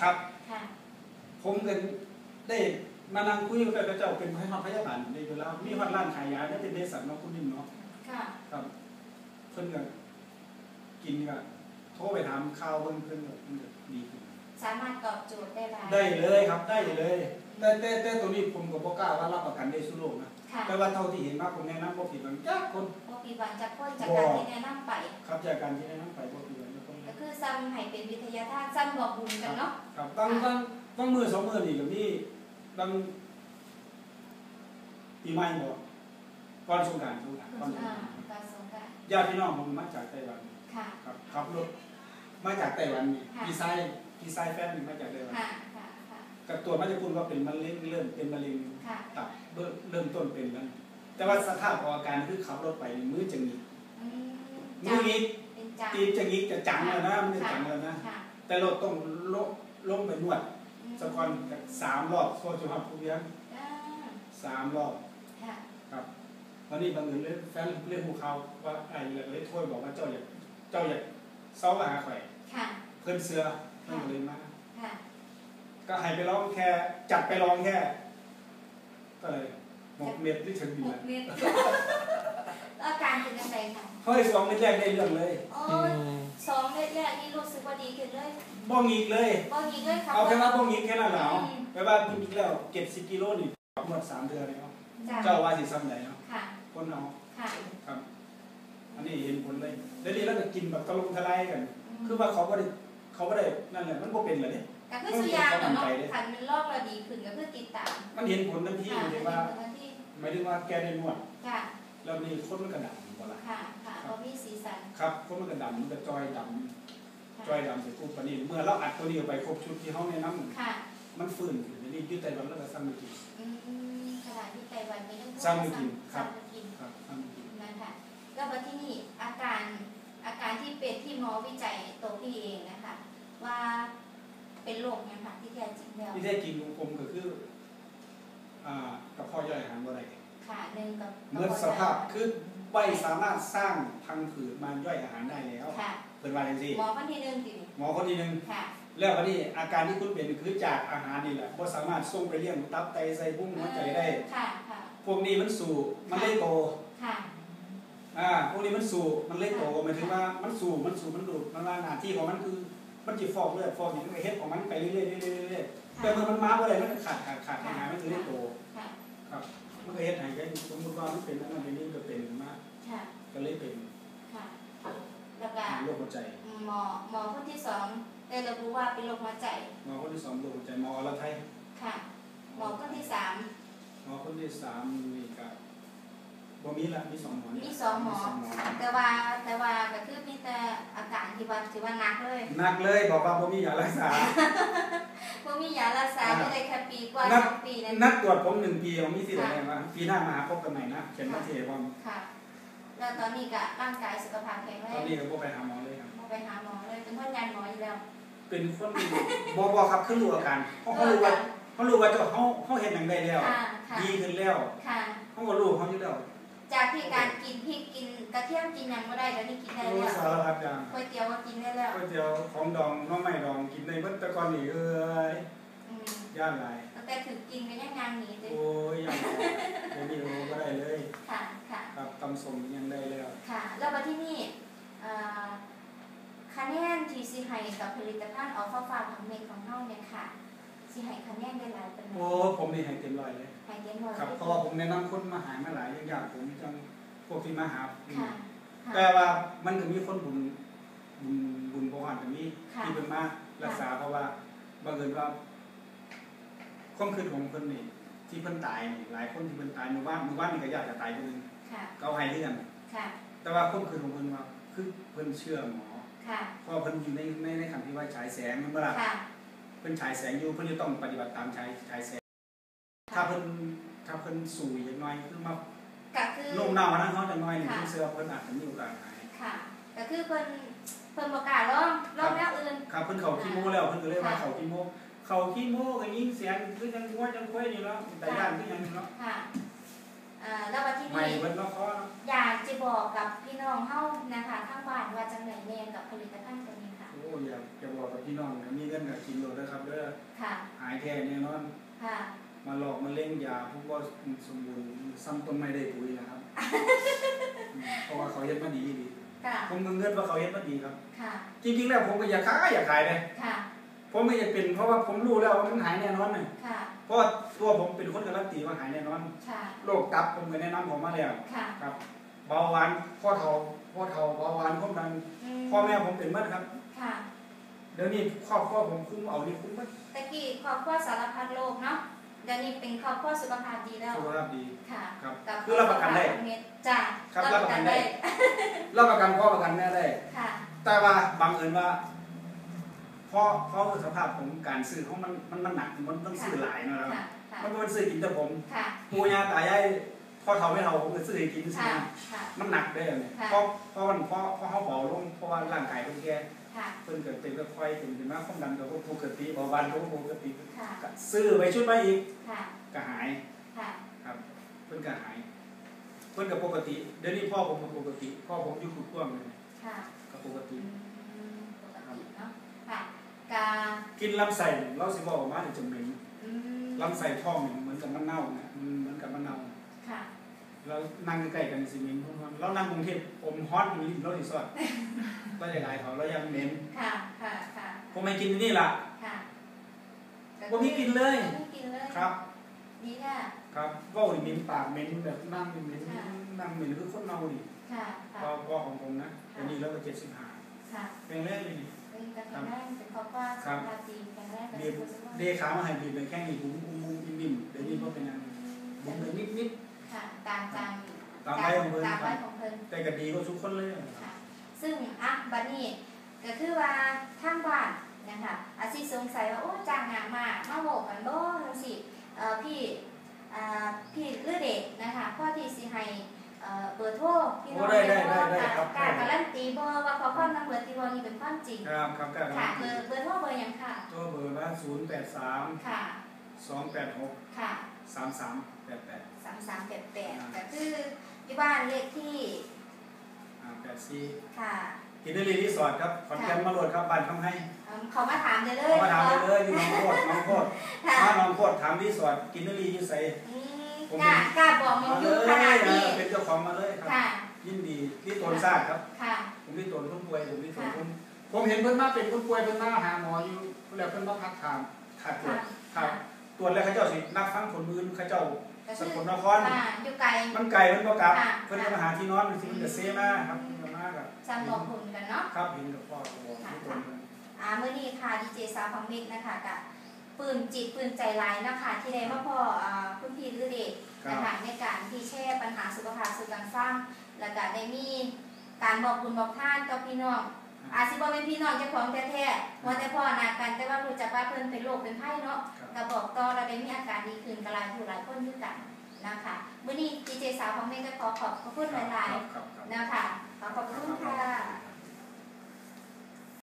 ครับ ค่ะ ผมก็ได้มานั่งคุยกับพระเจ้าเป็นพยาบาลในเวลามีฮอดร้านขายยาได้เป็นเดสันเนาะคุณนิ่มเนาะค่ะ ครับ เพิ่นก็กินก็โทรไปถามข่าวเพิ่นเพิ่นก็เพิ่นก็ดีขึ้น สามารถตอบโจทย์ได้หลายได้เลยครับได้เลย แต่แต่แต่ตัวนี้ผมก็บ่กล้าว่ารับประกันได้สู้โลกนะค่ะแต่ว่าเท่าที่เห็นมาผมแนะนำบ่ผิดหวังจักคนบ่ผิดหวังจากคนจากการที่แนะนำไป ครับจากการที่แนะนำไปบ่ผิดหวังจัก คนก็คือซ้ำให้เป็นวิทยาทานซ้ำบอกบุญกันเนาะครับตั้งตั้งตั้งมือสองมือนี่ก็มีตั้งปีใหม่บ่ก่อนสงกรานต์สงกรานต์ก่อนสงกอ่ารานต์การสงกรานต์ญาติพี่น้องผมมาจากไต้หวันค่ะครับขับรถมาจากไต้หวันนี่ค่ะพี่ชายพี่ชายแฟนนี่มาจากไต้หวันค่ะค่ะค่ะกับตัวจมาจากคุณว่าเป็นมะเร็งเริ่มเป็นมะเร็งค่ะตับเบิ่มเริ่มต้นเป็นแล้วแต่ว่าสภาพของอาการคือขับรถไปนี่มือจะหงิกอืมมือหงิกเป็น จังตีนจะหงิกจะจังแล้วนะมันจะจังแล้วนะค่ะแต่เราต้องลงลงไปนวดอืมสักก่อนจากสามรอบโซจุฮับผู้เลี้ยงอ่าสามรอบค่ะครับวันนี้บางเอิญเลยแฟนเรียกภูเขาว่าไอ้เลยโทษบอกว่าเจ้าอยากเจ้าอยากเศร้าหาข่อยค่ะเพิ่นเสือเพิ่นก็เลยมาค่ะก็ให้ไปร้องแค่ จัดไปร้องแค่ก็เลยหกเม็ดที่ถึงดีหแล้กว เมตรอาการเป็นยังไงค่ะเขาให้สองเม็ดแรกได้เรื่องเลยโอ้ยสองเม็ดแรกนี่รู้สึกว่าดีขึ้นเลยบ้องอีกเลยบ่ยิงเลยครับเอาแค่ว่าบ้องอีกแค่นั้นแหละเอาอืมแปลว่าจริงๆแล้วเก็บสิบกิโลนี่หมดสามเดือนแล้วจ้ะเจ้าว่าสิซ้ำไหนเนาะค่ะคนเอาค่ะครับ อันนี้เห็นผลเลยแล้วนี่แล้วก็กินแบบตะลุมทลายกัน คือว่าเขาก็ได้เขาก็ได้นั่นแหละมันก็เป็นเลยเนี่ยก็คือสุยางเนาะขันมันลอกเราดีขึ้นก็คือติดตาม มันเห็นผลทันทีค่ะเลยว่าเห็นผลทันทีหมายถึงว่าแกได้นวดค่ะ แล้วนี่คนมันกระดำบ่ละค่ะ ค่ะเพราะมีสีสัน ครับคนมันกระดำมันก็จอยดค่ะำจอยดำเสร็จปุ๊บปานนี้เมื่อเราอัดตัวนี้ออกไปครบชุดที่เขาแนะนค่ะำมันฟื้นขึ้นอันนี้ยืดไตวันแล้วก็ซ้ำมากินอืมขณะที่ไตวันไม่ต้องพูดซ้ำไม่กินครับซ้ำไม่กินครับซ้ำมากินนะคะแล้วมาที่นี่อาการอาการที่เป็นที่หมอวิจัยตัวพี่เองนะคะว่าเป็นโรคนะคะที่แท้จริงแล้วที่แท้จริงของผมก็คือ อ่ากับพ่อย่อยอาหารบ่ได้ค่ะหนึ่งกับ เมื่อสภาพคือไม่สามารถสร้างพังผืดมาย่อยอาหารได้แล้วค่ะเป็นว่าอย่างนี้หมอคนที่หนึ่งติดหมอคนที่หนึ่งค่ะแล้ววันนี้อาการที่คุณเป็นคือจากอาหารนี่แหละบ่สามารถส่งไปเลี้ยงตับไตไส้พุงหัวใจได้ค่ะค่ะพวกนี้มันสู่มันเลยโตค่ะอ่าพวกนี้มันสู่มันเลยโตหมายถึงว่ามันสู่มันสู่มันดูดมันว่าหน้าที่ของมันคือมันจิฟอกเลือดฟอกอย่างมันก็เฮ็ดของมันไปเรื่อยๆเรื่อยๆเรื่อยๆแต่เมื่อมันมาเมื่อไหร่มันก็ขาดขาดขาดอาหารมันคือเลยโตค่ะครับ มันก็เฮ็ดให้กันสมมติว่ามันเป็นอันนั้นเป็นนี่ก็เป็นมาค่ะก็เลยเป็นค่ะแล้วก็โรคหัวใจหมอหมอคนที่สองได้ระบุว่าเป็นโรคหัวใจหมอคนที่สองโรคหัวใจหมอละไทยค่ะหมอคนที่สามหมอคนที่สามนี่ก็บ่มีละมีสองหมอนี่มีสองหมอสองหมอแต่ว่าแต่ว่าก็ ที่ว่าถือว่าหนักเลยหนักเลยบอกว่าบ่มียารักษาพวกมียารักษาอ่าไม่ได้แค่ปีกว่านับสองปีนั่นนักตรวจผมหนึ่งปีผมมีสิทธิ์อะไรวะปีหน้ามาหาพบกันใหม่นะเขียนมาเทผมค่ะแล้วตอนนี้ก็ร่างกายสุขภาพแข็งแรตอนงนี้ก็บ่ไปหาหมอเลยครับไปหาหมอเลยเป็นคนยันหมออยู่แล้ว เป็นคนบ่บ่ครับคือรู้อาการเขาเขารู้ว่าเขารู้ว่าเจ้าเขาเขาเห็นอย่างใดแล้วค่ะค่ะดีขึ้นแล้วค่ะเขาก็รู้เขาอยู่แล้ว จากที่การกินพริกกินกระเทียมกินหยังก็ได้แล้วนี่กินได้รู้แล้วสารพัดอย่างก๋วยเตี๋ยวก็กินได้แล้วก๋วยเตี๋ยวของดองหน้องไม้ดองกินในเบิดแต่ก่อนนี่เอ้ยอืมย่านหลายตั้งแต่ถึงกินก็ยังงานหนีเลยโอ้ยย่านหลายเดี๋ยวนี้โอ้บ่ได้เลยค่ะค่ะครับตำส้มยังได้แล้วค่ะ แล้วมาที่นี่เอ่อคะแนนที่สิให้กับผลิตภัณฑ์อัลฟาฟาของเมกของเฮาเนี่ยค่ะ สิให้คะแนนได้หลายเป็นไหนโอ้ผมนี่ให้เต็มร้อยเลยให้เต็มร้อยครับเพราะว่าผมแนะนำคนมาหามาหลายอย่างผมจังพวกที่มาหาค่ะค่ะแต่ว่ามันก็มีคนบุญบุญบุญบ่ฮอดก็มีค่ะที่เพิ่นมารักษาเพราะว่าบังเอิญว่าความคิดของเพิ่นนี่ที่เพิ่นตายนี่หลายคนที่เพิ่นตายหมู่บ้านหมู่บ้านนี่ก็อยากจะตายเพิ่นค่ะก็เอาให้คือกันค่ะแต่ว่าความคิดของเพิ่นว่าคือเพิ่นเชื่อหมอค่ะเพราะว่าเพิ่นอยู่ในในในขั้นที่ว่าฉายแสงแมันบ่ล่ะค่ะ เพิ่นฉายแสงอยู่เพิ่นจะต้องปฏิบัติตามฉายฉายแสง ถ้าเพิ่นถ้าเพิ่นสู่อย่างน้อยคือมาก็คือโน้มน้าวมาทางเฮาจังน้อยนี่ค่ะเพิ่นเชื่อว่าเพิ่นอาจจะมีโอกาสหายค่ะก็คือเพิ่นเพิ่นประกล้าศร้องร้องแล้วอื่นครับเพิ่นเข้าคีโมแล้วเพิ่นก็เลยว่าค่ะเข้าคีโมเข้าคีโมก็ยิงเสียงคือจังหัวจังค่อยนี่เนาะแต่ย่านคือหยังนี่เนาะค่ะเอ่อแล้ววันที่ใหม่นี่เบิดเนาะคอเนาะอยากจะบอกกับพี่น้องเฮานะคะข้างบ้านว่าจังไหนแน่กับผลิตภัณฑ์ตัวนี้ค่ะโอ้อ้อยากจะบอกกับพี่น้องนะมีเงินกับกินโลดนะครับเด้อค่ะ หายแท้แน่นอน ค่ะ มาหลอกมาเล่นยาพวกว่าสมบูรณ์ซ้ำต้นไม้ได้ปุ๋ยนะครับอืมเพราะว่าเขาเฮ็ดมาดีดีค่ะ ผมมึงเงินว่าเขาเฮ็ดมาดีครับ ค่ะ จริงๆแล้วผมก็อยากขายอยากขายเลยค่ะ ผมไม่อยากเป็นเพราะว่าผมรู้แล้วว่ามันหายแน่นอนน่ะค่ะ เพราะว่าตัวผมเป็นคนการันตีว่าหายแน่นอนค่ะโรคตับผมก็แนะนำผมมาแล้วค่ะครับเบาหวานพ่อเฒ่าพ่อเฒ่าเบาหวานความดันมพ่อแม่ผมเป็นหมัดครับ ค่ะเดี๋ยวนี้ครอบครัวผมคุ้มเอานี่คุ้มหมัดตะกี้ครอบครัวสารพัดโรคเนาะเดี๋ยวนี้เป็นครอบครัวสุขภาพดีแล้วสุขภาพดีค่ะครับกับคือรับประกันได้จ้ะครับรับประกันได้รับประกันพ่อประกันแม่ได้ค่ะแต่ว่าบังเอิญว่าเพราะเพราะสภาพผมการซื้อของมันมันมันหนักมันต้องซื้อหลายเนาะครับค่ะค่ะมันเป็นซื้อกินแต่ผมค่ะปู่ย่าตายายพ่อเฒ่าไม่เฒ่าผมก็ซื้อให้กินซื้อค่ะนะค่ะมันหนักได้เลยค่ะเพราะเพราะมันเพราะเพราะเขาเบาลงเพราะว่าร่างกายเพิ่นแก่ค่ะ เพิ่นเกิดเป็นค่อยๆเป็นขึ้นมาความดันก็ปกติเบาหวานก็ปกติค่ะก็ซื้อไปชุดมาอีกค่ะก็หายค่ะครับ เพิ่นก็หาย เพิ่นก็ปกติ เดี๋ยวนี้พ่อผมก็ปกติ พ่อผมอยู่ขุดกว้างเลยค่ะก็ปกติอืมปกติเนาะค่ะกากินลำไส้เราสิบอกออกมาเนี่ยจะเหม็นอืมลำไส้ท้องเนี่ยเหมือนกับมันเน่าเนี่ยมันเหมือนกับมันเน่าค่ะ เรานั่งใกล้ๆกันสิเหม็นเพราะว่าเรานั่งกรุงเทพอมฮอตอยู่นี่เราสิสอดเราจะหลายเขาเรายังเหม็นค่ะค่ะค่ะผมไม่กินที่นี่ล่ะค่ะบ่มีกินเลยบ่มีกินเลย ครับดีค่ะครับก็เหม็นปากเหม็นแบบนั่งเหม็นค่ะนั่งเหม็นคือคนเน่าดิค่ะค่ะก็ก็ของผมนะอันนี้เราก็เจ็ดสิบห้าค่ะเป็นแรกเลยนี่เป็นการแข็งแรงเป็นครอบครัวสุขภาพดีแข็งแรงเป็นเดียสุขภาพเดขามาให้บีบเลยแค่นี้บุ้มบุ้มบุ้มนิ่มๆเดี๋ยวนี้ก็เป็นอะไรบุ้มเลยนิด ค่ะตามตามๆตามไปของเพิ่นตามคไว้รับของเพิ่นแต่ก็ดีก็ทุกคนเลยค่ะซึ่งอะบัดนี้ก็คือว่าทางบ้านนะคะอาจสิสงสัยว่าโอ้จ้างงานมามาโหกกันบ่จังซี่เอ่อพี่อ่าพี่ฤเดชนะคะพ่อที่สิให้เอ่อเบอร์โทรพี่น้องโอ้ได้ได้บ่ได้ได้ครับการการันตีบ่ว่าเขาความนำเบอร์ที่ว่านี่เป็นความจริงครับครับก็ค่ะเบอร์เบอร์โทรเบอร์หยังค่ะตัวเบอร์ละศูนย์แปดสามค่ะสองแปดหกค่ะ สามสามแปดแปด3388ก็คืออยู่บ้านเลขที่อ่าแปดสี่ค่ะกินได้รีรีสอร์ทครับขอนแก่นมาโหลดครับบ้านทำให้เอิ่มเขามาถามได้เลเอายมาถามเลยเลยอยู่หน้องโคตรน้องโคตรค่ะมาน้องโคตรถามรีสอร์ทกินได้รีอยู่ใส่อืมผมกล้ากล้าบอกมันอยู่ขนาดนี้เป็นเจ้าของมาเลยครับค่ะยินดีที่ตนทราบครับค่ะผมที่ตนคนป่วยผมที่ตนค่ะคนผมเห็นเพิ่นมาเป็นคนป่วยเพิ่นมาหาหมออยู่แล้วเพิ่นมาพักถามขาดตรวค่ะจครับ ตรวจแล้วเขาเจ้าสินับฟังผลมือเขาเจ้าก็สคืกอลนครค่ะอยู่ไกลมันไกลมันบ่กลับค่ะเพิ่นจะมาหาที่นอนที่มันจะเซมาครับเพิ่นมากับจำบอกคุณกันเนาะครับเห็นกับพ่อกับบอกที่ตนเพิ่นอ่าเมื่อนี้ค่ะดีเจสาวของมิกนะคะกับปืนจิตปืนใจร้ายนะคะที่ได้มาพ่ออ่าคุณพี่ฤเดชครับนะคะในการที่แช่ปัญหาสุขภาพสู่การฟังแล้วก็ได้มีการบอกบุญบอกท่านต่อพี่น้อง อาจสิบ่เป็นพี่น้องเจ้าของแท้ๆว่าแต่พ่อหนากันแต่ว่ารู้จักว่าเพิ่นเป็นโรคเป็นไข้เนาะครับก็บอกต่อเราได้มีอาการดีขึ้นกับหลายผู้หลายคนด้วยกันนะคะมื้อนี้ดีเจสาวของเมย์ก็ขอขอบพระคุณหลายครับครับครับๆนะคะขอขอบคุณค่ะค